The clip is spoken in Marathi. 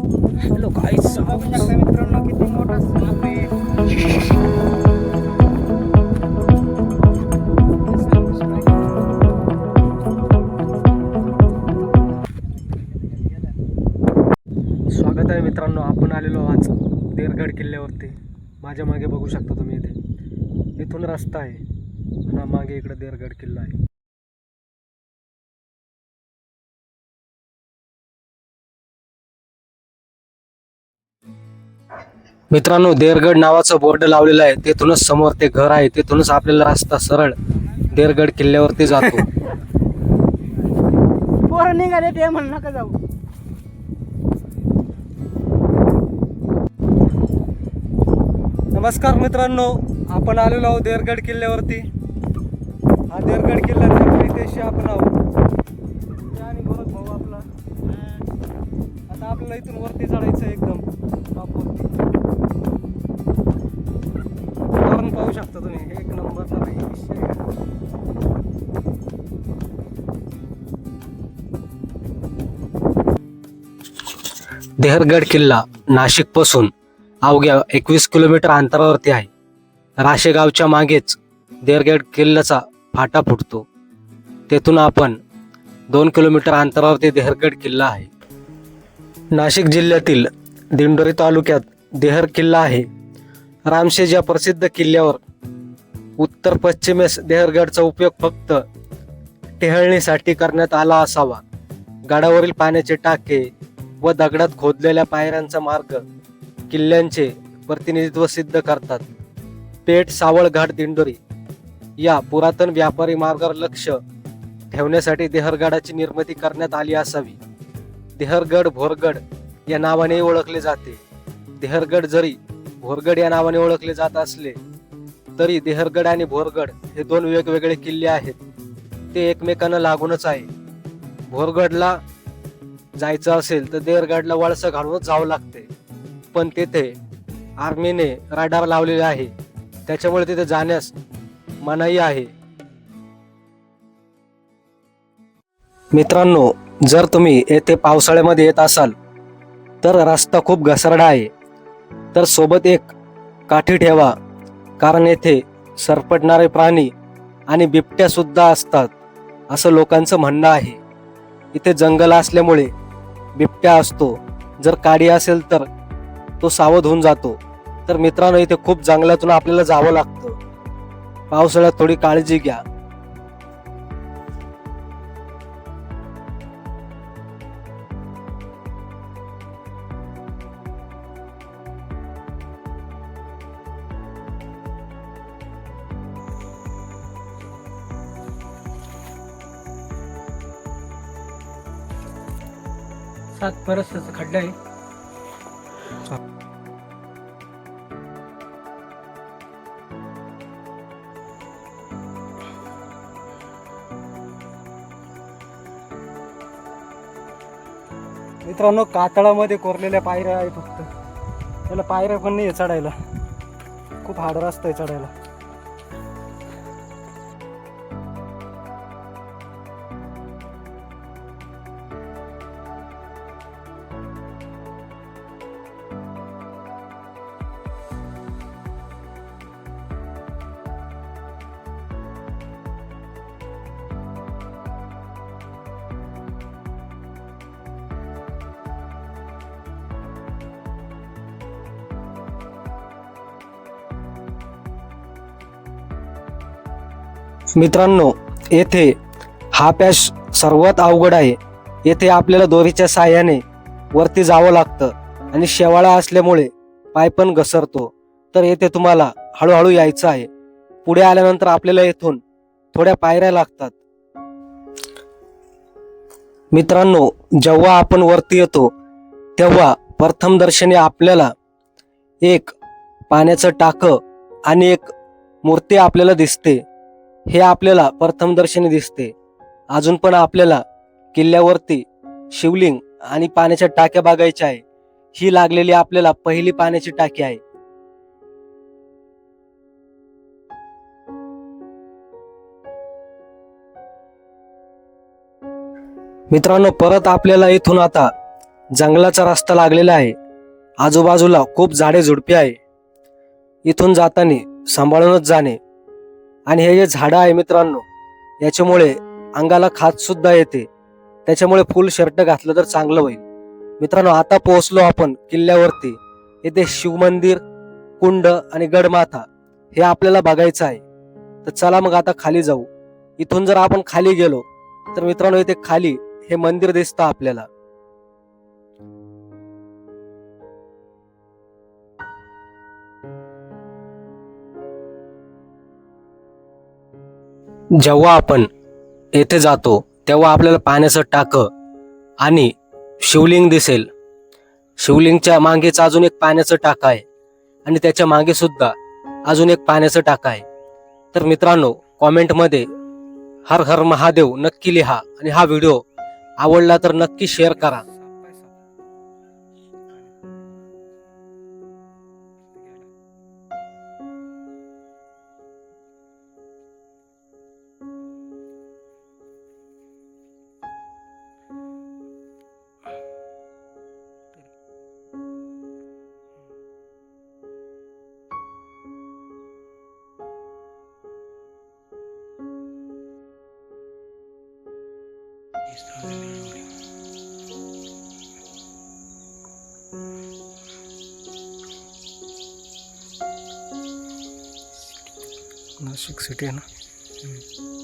हॅलो काय बघू शकता मित्रांनो किती मोठा साप आहे. स्वागत आहे मित्रांनो आपण आलेलो आज देरगड किल्ल्यावरती. माझ्या मागे बघू शकता तुम्ही इथे. इथून रस्ता आहे. आणि मागे इकडे देरगड किल्ला आहे. मित्रांनो देरगड नावाचं बोर्ड लावलेलं आहे. तेथूनच समोर ते घर आहे. तेथूनच आपल्याला रस्ता सरळ देरगड किल्ल्यावरती जातो. पोरं निघाले ते म्हण नका जाऊ. नमस्कार मित्रांनो आपण आलेलो आहोत देरगड किल्ल्यावरती. हा देरगड पायथ्याशी आपण आहोत. आणि गोरख भाऊ आपला. आता आपल्याला इथून वरती चढायचं एकदम. टॉपवरती शकता तुम्ही. एक नंबरचा नाही विषय देहरगड किल्ला नाशिकपासून अवघ्या एकवीस किलोमीटर अंतरावरती आहे. राशेगावच्या मागेच देहरगड किल्ल्याचा फाटा फुटतो. तेथून आपण दोन किलोमीटर अंतरावरती देहरगड किल्ला आहे. नाशिक जिल्ह्यातील दिंडोरी तालुक्यात देहर किल्ला आहे. रामशेज या प्रसिद्ध किल्ल्यावर उत्तर पश्चिमेस देहरगडचा उपयोग फक्त टेहळणीसाठी करण्यात आला असावा. गडावरील पाण्याचे टाके व दगडात खोदलेल्या पायऱ्यांचा मार्ग किल्ल्यांचे प्रतिनिधित्व सिद्ध करतात. पेठ सावळघाट दिंडोरी या पुरातन व्यापारी मार्गावर लक्ष ठेवण्यासाठी देहरगडाची निर्मिती करण्यात आली असावी. देहरगड भोरगड या नावाने ओळखले जाते. देहरगड जरी भोरगड या नावाने ओळखले जात असले तरी देहरगड आणि भोरगड हे दोन वेगवेगळे किल्ले आहेत. ते एकमेकांना लागूनच आहे. भोरगडला जायचं असेल तर देहरगडला वळसं घालूनच जावं लागते. पण तेथे आर्मीने राडार लावलेले आहे. त्याच्यामुळे तिथे जाण्यास मनाई आहे. मित्रांनो जर तुम्ही येथे पावसाळ्यामध्ये येत असाल तर रस्ता खूप घसरडा आहे. तर सोबत एक काठी ठेवा. कारण येथे सरपटणारे प्राणी आणि बिबट्या सुद्धा असतात असं लोकांचं म्हणणं आहे. इथे जंगल असल्यामुळे बिबट्या असतो. जर काडी असेल तर तो सावध होऊन जातो. तर मित्रांनो इथे खूप जंगलातून आपल्याला जावं लागतं. पावसाळ्यात थोडी काळजी घ्या. सात परस खड्डा आहे. मित्रांनो कातळामध्ये कोरलेल्या पायऱ्या आहे फक्त. त्याला पायऱ्या पण नाही आहे चढायला. खूप हार्ड रस्ता आहे चढायला. मित्रांनो येथे हा पॅश सर्वात अवघड आहे. येथे आपल्याला दोरीच्या साह्याने वरती जावं लागतं आणि शेवाळा असल्यामुळे पाय पण घसरतो. तर येथे तुम्हाला हळूहळू यायचं आहे. पुढे आल्यानंतर आपल्याला येथून थोड्या पायऱ्या लागतात. मित्रांनो जेव्हा आपण वरती येतो तेव्हा प्रथम दर्शनी आपल्याला एक पाण्याचं टाकं आणि एक मूर्ती आपल्याला दिसते. हे आपल्याला प्रथमदर्शनी दिसते. अजून पण आपल्याला किल्ल्यावरती शिवलिंग आणि पाण्याच्या टाक्या बघायच्या आहे. ही लागलेली आपल्याला पहिली पाण्याची टाकी आहे. मित्रांनो परत आपल्याला इथून आता जंगलाचा रस्ता लागलेला आहे. आजूबाजूला खूप झाडे झुडपे आहे. इथून जाताना सांभाळूनच जाणे आणि हे जे झाडं आहे मित्रांनो याच्यामुळे अंगाला खात सुद्धा येते. त्याच्यामुळे फुल शर्ट घातलं तर चांगलं होईल. मित्रांनो आता पोहोचलो आपण किल्ल्यावरती. येथे शिवमंदिर कुंड आणि गडमाथा हे आपल्याला बघायचं आहे. तर चला मग आता खाली जाऊ. इथून जर आपण खाली गेलो तर मित्रांनो इथे खाली हे मंदिर दिसतं आपल्याला. जेव्हा आपण येथे जातो तेव्हा आपल्याला पाण्याचं टाकं आणि शिवलिंग दिसेल. शिवलिंगच्या मागेच अजून एक पाण्याचं टाकं आहे आणि त्याच्यामागे सुद्धा अजून एक पाण्याचं टाकं आहे. तर मित्रांनो कॉमेंटमध्ये हर हर महादेव नक्की लिहा आणि हा व्हिडिओ आवडला तर नक्की शेअर करा. नाशिक सिटी आहे ना